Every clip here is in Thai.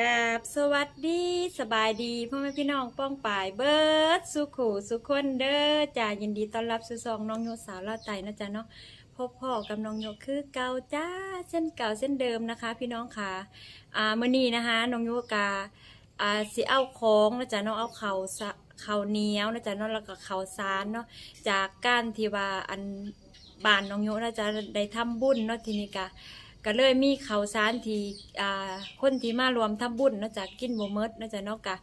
กับสวัสดีสบายดีพ่อแม่พี่น้องป้องป่ายเบิร์ดสุขูสุขคนเด้อจ้ายินดีต้อนรับสู่ซองน้องโยสาวลาไตนะจ๊ะเนาะพบพ่อกับน้องโยคือเก่าจ้าเส้นเก่าเส้นเดิมนะคะ พี่น้องค่ะอ่ามื้อนี้นะคะน้องโยกาอ่าสิเอาของนะจ๊ะเนาะเอาเข่าวสะข้าเนี้ยวนะจ๊ะเนาะแล้วก็เขาวสารเนาะจากการที่ว่าอันบานน้องโยนะจ๊ะได้ทำบุญเนาะทีนี้กะ ก็เลยมีข่าวสารที่อ่าคนที่มารวมทำบุญเนาะจากกินบ่เมดเนาะจากนอกกะ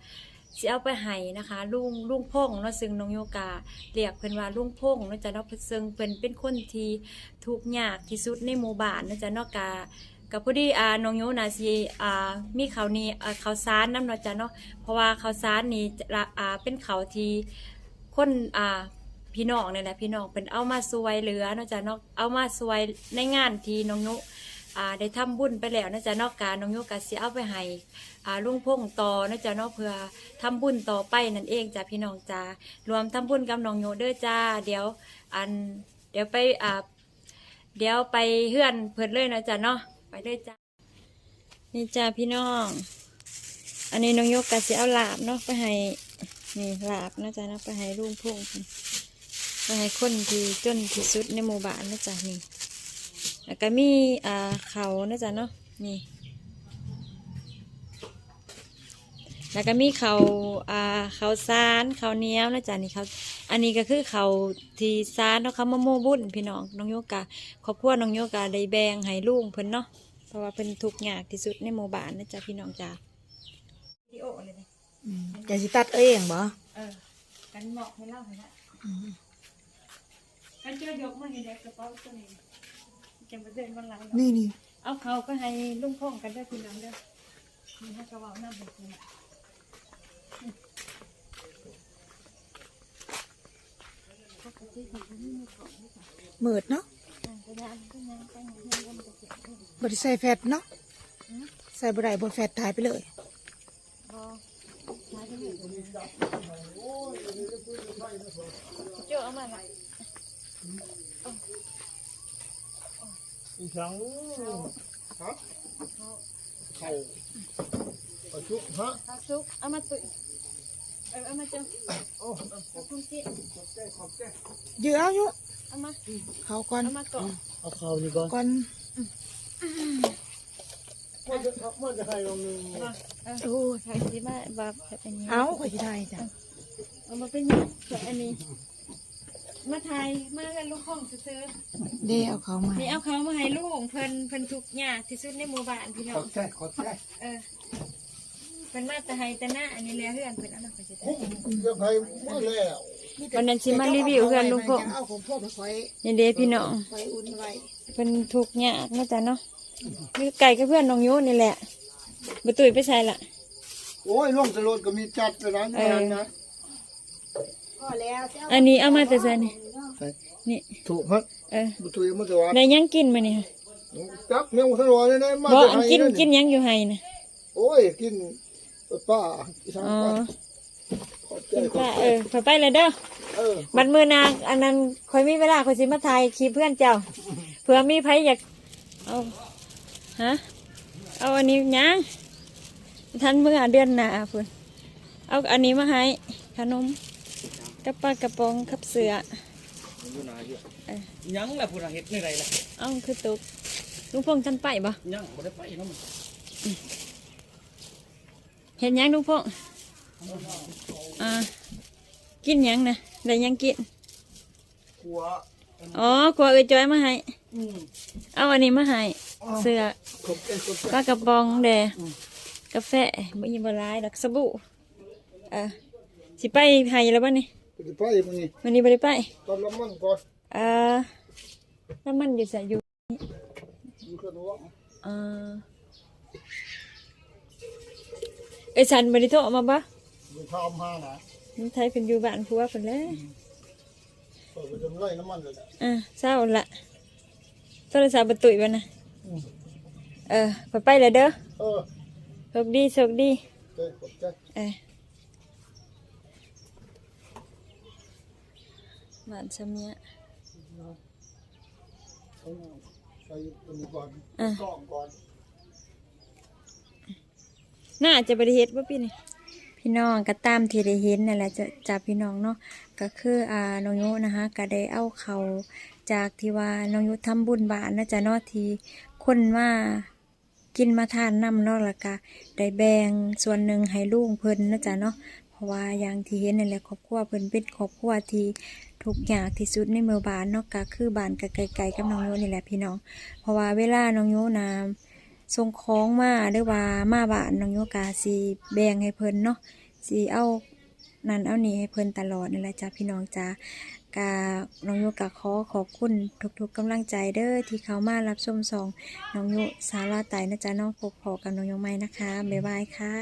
สิเอาไปให้นะคะลุงลุงพงเนาะซึ่งน้องโยกาเรียกเพิ่นว่าลุงพงเนาะจากนอกซึ่งเพิ่นเป็นคนที่ทุกข์ยากที่สุดในหมู่บ้านเนาะจากนอกกากับพอดีอ่าน้องโยน่ะสิอ่ามีข้าวนี้อ่าข้าวสารน้ำเนาะจ้ะเนาะเพราะว่าข้าวสารนี่อ่าเป็นข้าวที่คนอ่าพี่น้องนี่แหละพี่น้องเป็นเอามาสวยเหลือเนาะจ้ะเนาะเอามาสวยในงานที่น้องโย ได้ทำบุญไปแล้วนะจ๊ะนอกการน้องโยกะสิเอาไปให้อาลุงพงต่อนะจ๊ะนอกเพื่อทำบุญต่อไปนั่นเองจ้ะพี่น้องจ้ารวมทำบุญกับน้องโยเด้อจ้า เดี๋ยวอันเดี๋ยวไปอ่าเดี๋ยวไปเฮือนเพิ่นเลยนะจ๊ะเนาะไปเลยจ้านี่จ้าพี่น้อง อันนี้น้องโยกะสิเอาลาบเนาะไปให้นี่ลาบนะจ๊ะนาะไปให้ลุงพงไปให้คนที่จนที่สุดในหมู่บ้านนะจ๊ะนี่ แล้วก็มีอ่าเขานะจ๊ะเนาะนี่แล้วก็มีเขาอ่าเขาซานเขาวเหนี้ยวนะจ๊ะนี่เขาอันนี้ก็คือเขาที่ซานเนาะเขามาโมบุญพี่น้องน้องโยกาครอบครัวน้องโยกาได้แบ่งให้ลุงเพิ่นเนาะเพราะว่าเพิ่นทุกข์ยากที่สุดในหมู่บ้านนะจ๊ะพี่น้องจ้าวิดีโอเลยนะอืมจะสิตัดเอาเองบ่เออกันเหมาะให้เล่าให้ละกันเจอยกมาให้เด็กกระเป๋าตัวนี้ จะมาเดินวันหลังเนาะนี่นี่เอาเขาก็ให้ลุงพ่องกันได้พี่น้องเด้อมีให้กระเป๋าหน้าแบบนี้นะปกติเขาไม่มีของนี่ค่ะมืดเนาะอ่ากระดานก็ยังตั้งเงินกันจะเก็บเงินบ่ได้ใส่แฟตเนาะใส่บ่ได้บ่แฟตถ่ายไปเลย พอใช้ได้เลยเจ้าเอามาละอี กครั้งฮะไข่ประชุกฮะเอาซุกเอามาตุ๋ยเออเอามาเจ้าโอ้เอาทุ่งกี้ขอบใจขอบใจยื้อเอาอยู่เอามาเขาก่อนเอามาเกาะเอาข้าวนี่ก่อนก่อนมันจะมันจะให้ลงนึงเออโอ้ยใครที่มาแบบแบบอันนี้เอาข่อยสิถ่ายจ้ะเอามาเป็นอย่างแบบอันนี้ มาไทยมากันลูกของซื้อเด้เอาเขามาๆนี่เอาเขามาให้ลูกเพิ่นเพิ่นทุกข์ยากที่สุดในหมู่บ้านพี่น้ขอองบใจขอบใจเออเพิ่นมาแต่ให้แต่หน้าอันนี้แหล้วเพื่อนเพิ่นเอามาไปสิคุ้มจะให้มาแล้ววันนั้นสิมารีวิวเพื่อนลุงพงษ์เอาของพ่อไปคอยนี่เด้พี่น้องคอยอุ่นไว้เพิ่นทุกข์ยากนะจ๊ะเนาะนี่ไก่กับเพื่อนน้องโยนี่แหละบ่ตุ้ยไปใส่ละ โอ้ยล่องสลดก็มีจัดไปร้านนั้นนะพ อแล้วเจ้าอันนี้เอามาแต่ใส่นี่นี่ถูกฮะเออบุตรมาจะว่าได้ยังกินมานี่ค่ะจักเนี่ยสลดเลยนะมาบ่จะอันให้กินกินยังอยู่ให้นะโอ้ยกินป้าอีสานอ๋อป้าขอบใจกินขอบป้าใจเออไปไปเลยเด้อเออบัดมือนางอันนั้นคอยมีเวลาคอยสิมาถ่ายคลิปเพื่อนเจ้าเผื่อมีไผอยากเอาฮะเอาอันนี้ยังทันเมื่อเดือนหน้าพุ่นเอาอันนี้มาให้ขนม กับปลากระป๋องกับเสือยังแหละพูดเฮ็ดในไรล่ะเอาคือตุกลุงพงษ์ท่านไปบ่ยังบ่ได้ไปเนาะมันเห็นยังลุงพงษ์อ่ากินยังนะได้ยังกินหัวอ๋อกลัวเอ้ยจอยมาให้อืมเอาอันนี้มาให้เสือขอบใจขอบใจปลากระป๋องแดกาแฟบ่ยิบหลายดอกสบู่เออสิไปให้แล้วบ่นี่ จะไปมันนี่วันนี้บ่ได้ไปตอนละมันก่อนเออแล้วมันอยู่ไสอยู่อยู่กันว่าเออเอ้ยฉันบ่ได้โทรมาบ่อยู่ทำห้านะมันไทยเพิ่นอยู่บ้านผัวเพิ่นแหล้วเปิดไปจนไล่น้ำมันเลยแหละอะเศร้าละโทรศัพท์บ่ตุ้ยบ่นะอืมเออไปไปเลยเด้อเออโชคดีโชคดีใจขอบใจ เออ บ้านซะเมียเอาใส่ตัวนี้ก่อนอะกล้องก่อนน่าจะบริเฮ็ดว่าพี่นี่พี่น้องก็ตามที่ได้เห็นนั่นแหละจะจากพี่น้องเนาะก็คืออ่าน้องโยนะคะก็ได้เอาเขาจากที่ว่าน้องโยทำบุญบานนะจ๊ะเนาะที่คนมากินมาทานน้ำเนาะแล้วก็ได้แบ่งส่วนหนึ่งให้ลุงเพิ่นนะจ๊ะเนาะเพราะว่าอย่างที่เห็นนั่นแหละครอบครัวเพิ่นเป็นครอบครัวที่ ทุกอย่างที่สุดในเมืองบานเนาะก็คือบ้านก็ไกลๆกับน้องโยนี่แหละพี่น้อง เพราะว่าเวลาน้องโยนามส่งของมาหรือว่ามาบ้านน้องโยกาสีแบ่งให้เพิ่นเนาะสีเอานั่นเอานี่ให้เพิ่นตลอดนี่แหละจ้าพี่น้องจ้ากาน้องโยกาขอขอบคุณทุกๆกำลังใจเด้อที่เขามารับชมสองน้องโยสาราไตนะจ๊ะน้องพบพอกับน้องโยไม่นะคะบ๊ายบายค่ะ